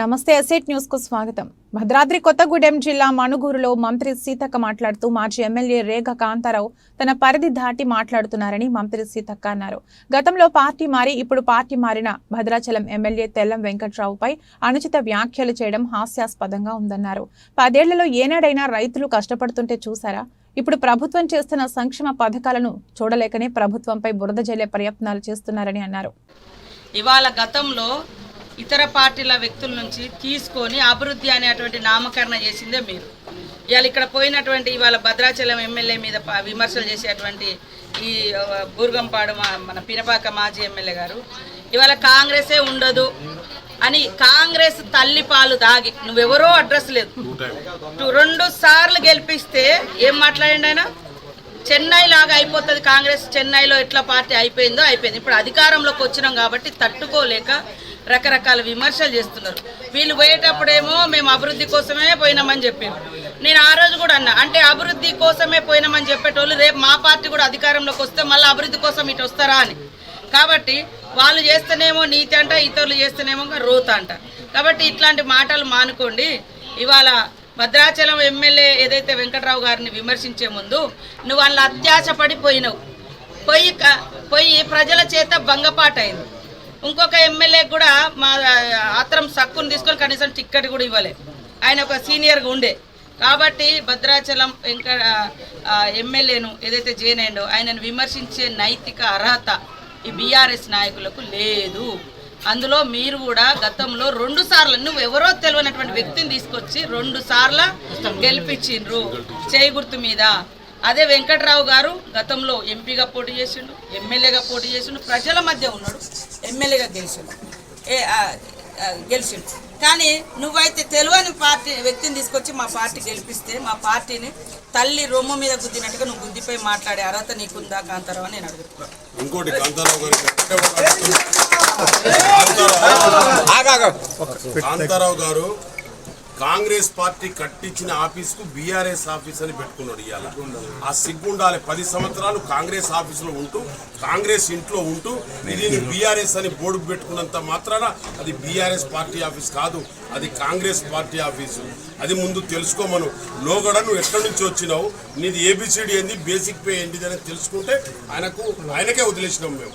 నమస్తే అసెట్ న్యూస్కు స్వాగతం. భద్రాద్రి కొత్తగూడెం జిల్లా మణుగూరులో మంత్రి సీతక్క మాట్లాడుతూ మాజీ ఎమ్మెల్యే రేఖ కాంతారావు తన పరిధి దాటి మాట్లాడుతున్నారని మంత్రి సీతక్క అన్నారు. గతంలో పార్టీ మారి ఇప్పుడు పార్టీ మారిన భద్రాచలం ఎమ్మెల్యే తెల్లం వెంకట్రావుపై అనుచిత వ్యాఖ్యలు చేయడం హాస్యాస్పదంగా ఉందన్నారు. పదేళ్ళలో ఏనాడైనా రైతులు కష్టపడుతుంటే చూసారా? ఇప్పుడు ప్రభుత్వం చేస్తున్న సంక్షేమ పథకాలను చూడలేకనే ప్రభుత్వంపై బురద జల్లే ప్రయత్నాలు చేస్తున్నారని అన్నారు. ఇవాళ గతంలో ఇతర పార్టీల వ్యక్తుల నుంచి తీసుకొని అభివృద్ధి అనేటువంటి నామకరణ చేసిందే మీరు. ఇవాళ ఇక్కడ పోయినటువంటి ఇవాళ భద్రాచలం ఎమ్మెల్యే మీద విమర్శలు చేసేటువంటి ఈ బూర్గంపాడు మన పినపాక మాజీ ఎమ్మెల్యే గారు ఇవాళ కాంగ్రెసే ఉండదు అని కాంగ్రెస్ తల్లి పాలు దాగి నువ్వెవరో అడ్రస్ లేదు. రెండు సార్లు గెలిపిస్తే ఏం మాట్లాడండి ఆయన? చెన్నై లాగా అయిపోతుంది. కాంగ్రెస్ చెన్నైలో ఎట్లా పార్టీ అయిపోయిందో అయిపోయింది. ఇప్పుడు అధికారంలోకి వచ్చినాం కాబట్టి తట్టుకోలేక రకరకాల విమర్శలు చేస్తున్నారు. వీళ్ళు పోయేటప్పుడేమో మేము అభివృద్ధి కోసమే పోయినామని చెప్పారు. నేను ఆ రోజు కూడా అన్నా అంటే అభివృద్ధి కోసమే పోయినామని చెప్పేటోళ్ళు రేపు మా పార్టీ కూడా అధికారంలోకి వస్తే మళ్ళీ అభివృద్ధి కోసం ఇటు వస్తారా అని. కాబట్టి వాళ్ళు చేస్తేనేమో నీతి అంట ఇతరులు చేస్తేనేమో రోత అంట. కాబట్టి ఇట్లాంటి మాటలు మానుకోండి. ఇవాళ భద్రాచలం ఎమ్మెల్యే ఏదైతే వెంకట్రావు గారిని విమర్శించే ముందు నువ్వు వాళ్ళ అత్యాశపడి పోయినావు పోయి పోయి ప్రజల చేత భంగపాటైంది. ఇంకొక ఎమ్మెల్యే కూడా మా ఆత్రం సక్కును తీసుకొని కనీసం టిక్కెట్ కూడా ఇవ్వలే. ఆయన ఒక సీనియర్గా ఉండే. కాబట్టి భద్రాచలం వెంకట ఎమ్మెల్యేను ఏదైతే జైన్ అయిండో ఆయనను విమర్శించే నైతిక అర్హత ఈ బీఆర్ఎస్ నాయకులకు లేదు. అందులో మీరు కూడా గతంలో రెండు సార్లు నువ్వు ఎవరో తెలియనటువంటి వ్యక్తిని తీసుకొచ్చి రెండు సార్లు గెలిపించిండ్రు. చేయి గుర్తు మీద. అదే వెంకట్రావు గారు గతంలో ఎంపీగా పోటీ చేసిండు ఎమ్మెల్యేగా పోటీ చేసిండు ప్రజల మధ్య ఉన్నాడు ఎమ్మెల్యేగా గెలిచిండు. ఏ గెలిచిండు. కానీ నువ్వైతే తెలియని పార్టీ వ్యక్తిని తీసుకొచ్చి మా పార్టీ గెలిపిస్తే మా పార్టీని తల్లి రొమ్ము మీద గుద్దినట్టుగా నువ్వు గుద్దిపోయి మాట్లాడే అర్హత నీకుందా కాంతారావు అని నేను అడుగుతున్నాను ఇంకోటి కాంతారావు గారు కాంగ్రెస్ పార్టీ కట్టించిన ఆఫీస్కు బీఆర్ఎస్ ఆఫీస్ అని పెట్టుకున్నాడు ఇవాళ ఆ సిగ్గుండాలి. పది సంవత్సరాలు కాంగ్రెస్ ఆఫీసులో ఉంటూ కాంగ్రెస్ ఇంట్లో ఉంటూ ఇది బీఆర్ఎస్ అని బోర్డు పెట్టుకున్నంత మాత్రాన అది బీఆర్ఎస్ పార్టీ ఆఫీస్ కాదు అది కాంగ్రెస్ పార్టీ ఆఫీసు. అది ముందు తెలుసుకోమను. లోగడ నువ్వు ఎక్కడి నుంచి వచ్చినావు? నీది ఏబిసిడి ఏంది బేసిక్ పే ఏంటి అని తెలుసుకుంటే ఆయనకు ఆయనకే వదిలేసినాం మేము.